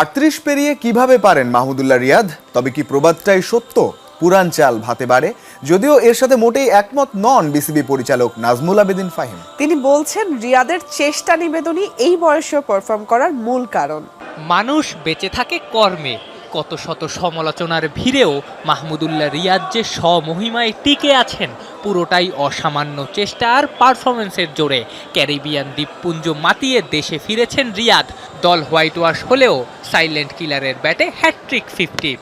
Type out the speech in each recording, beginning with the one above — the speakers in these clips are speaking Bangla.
আটত্রিশ পেরিয়ে কীভাবে পারেন মাহমুদুল্লাহ রিয়াদ? তবে কি প্রবাদটাই সত্য? পুরান চাল ভাতে বাড়ে। যদিও এর সাথে মোটেই একমত নন বিসিবি পরিচালক নাজমুল আবেদিন ফাহিম। তিনি বলছেন রিয়াদের চেষ্টা নিবেদনই এই বয়সে পারফর্ম করার মূল কারণ। মানুষ বেঁচে থাকে কর্মে। কত শত সমালোচনার ভিড়েও মাহমুদুল্লাহ রিয়াদ যে স্বমহিমায় টিকে আছেন, পুরোটাই অসামান্য চেষ্টা আর পারফরমেন্সের জোরে। ক্যারিবিয়ান দ্বীপপুঞ্জ মাতিয়ে দেশে ফিরেছেন রিয়াদ। দল হোয়াইট ওয়াশ হলেও সাইলেন্ট কিলারের ব্যাটে হ্যাট্রিক ফিফটি।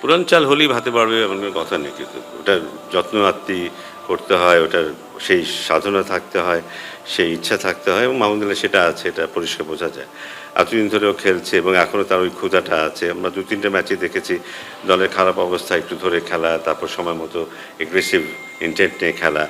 পুরান চাল হলেই ভাতে পারবে এমন কথা নেই, কিন্তু ওটার যত্ন আত্মি করতে হয়, ওটার সেই সাধনা থাকতে হয়, সেই ইচ্ছা থাকতে হয়, এবং মাহমুদুল্লাহ সেটা আছে, এটা পরিষ্কার বোঝা যায়। এতদিন ধরেও খেলছে এবং এখনও তার ওই ক্ষুধাটা আছে। আমরা দু, তিনটে ম্যাচে দেখেছি, দলের খারাপ অবস্থা, একটু ধরে খেলা, তারপর সময় মতো এগ্রেসিভ ইন্টেন্ট নিয়ে খেলা।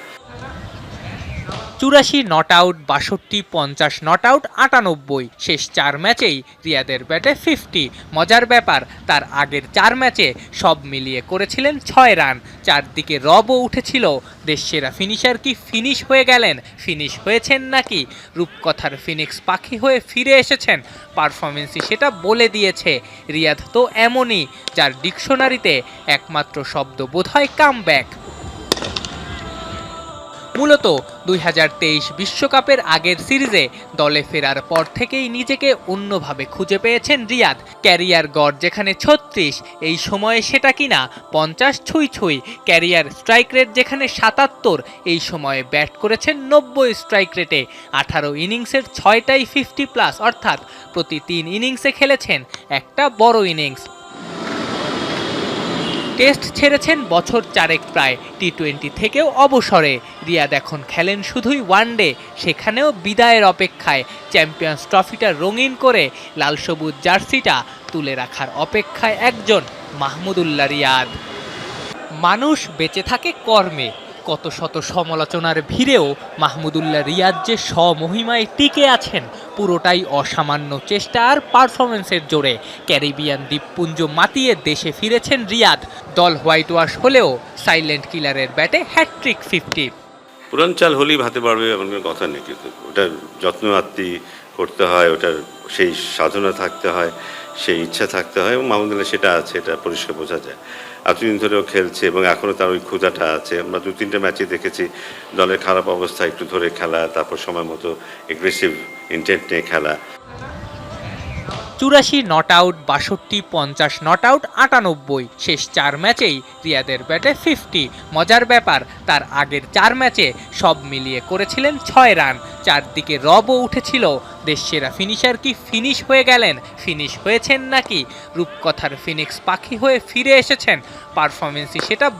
চুরাশি নট আউট বাষট্টি, পঞ্চাশ নট আউট আটানব্বই। শেষ চার ম্যাচেই রিয়াদের ব্যাটে ফিফটি মজার ব্যাপার, তার আগের চার ম্যাচে সব মিলিয়ে করেছিলেন ছয় রান। চারদিকে রবও উঠেছিল। দেশসেরা ফিনিশার কি ফিনিশ হয়ে গেলেন? ফিনিশ হয়েছেন নাকি? রূপকথার ফিনিক্স পাখি হয়ে ফিরে এসেছেন? পারফরমেন্সই সেটা বলে দিয়েছে। রিয়াদ তো এমনই, যার ডিকশনারিতে একমাত্র শব্দ বোধহয় কাম ব্যাক মূলত দুই বিশ্বকাপের আগের সিরিজে দলে ফেরার পর থেকেই নিজেকে অন্যভাবে খুঁজে পেয়েছেন রিয়াদ। ক্যারিয়ার গড় যেখানে ছত্রিশ, এই সময়ে সেটা কিনা পঞ্চাশ ছুঁই ছুঁই। ক্যারিয়ার স্ট্রাইক রেট যেখানে সাতাত্তর, এই সময়ে ব্যাট করেছেন নব্বই স্ট্রাইক রেটে। আঠারো ইনিংসের ছয়টাই ফিফটি প্লাস, অর্থাৎ প্রতি তিন ইনিংসে খেলেছেন একটা বড় ইনিংস। টেস্ট ছেড়েছেন বছর চারেক প্রায়, টি টোয়েন্টি থেকেও অবসরে। রিয়াদ এখন খেলেন শুধুই ওয়ানডে সেখানেও বিদায়ের অপেক্ষায় চ্যাম্পিয়ন্স ট্রফিটা রঙিন করে লাল সবুজ জার্সিটা তুলে রাখার অপেক্ষায় একজন মাহমুদুল্লাহ রিয়াদ। মানুষ বেঁচে থাকে কর্মে, কত শত সমালোচনার ভিড়েও মাহমুদুল্লাহ রিয়াদ যে স্বমহিমায় টিকে আছেন, পুরোটাই অসামান্য চেষ্টা আর পারফরমেন্সের জোরে। ক্যারিবিয়ান দ্বীপপুঞ্জ মাতিয়ে দেশে ফিরেছেন রিয়াদ, দল হোয়াইট ওয়াশ হলেও সাইলেন্ট কিলারের ব্যাটে হ্যাট্রিক ফিফটি পুরান চাল হলেই ভাতে পারবে এমন কোনো কথা নেই, কিন্তু ওটার যত্ন আত্মি করতে হয়, ওটার সেই সাধনা থাকতে হয়, সেই ইচ্ছা থাকতে হয়, এবং মাহমুদুল্লাহ সেটা আছে, এটা পরিষ্কার বোঝা যায়। এতদিন ধরেও খেলছে এবং এখনও তার ওই ক্ষুধাটা আছে। আমরা দু, তিনটে ম্যাচে দেখেছি, দলের খারাপ অবস্থা, একটু ধরে খেলা, তারপর সময় মতো এগ্রেসিভ ইন্টেন্ট নিয়ে খেলা। চুরাশি নট আউট বাষট্টি, পঞ্চাশ নট আউট আটানব্বই। শেষ চার ম্যাচেই রিয়াদের ব্যাটে ফিফটি মজার ব্যাপার, তার আগের চার ম্যাচে সব মিলিয়ে করেছিলেন ছয় রান। চারদিকে রবও উঠেছিল। দেশসেরা ফিনিশার কি ফিনিশ হয়ে গেলেন? ফিনিশ হয়েছেন নাকি? রূপকথার ফিনিক্স পাখি হয়ে ফিরে এসেছেন। পারফরমেন্সই সেটা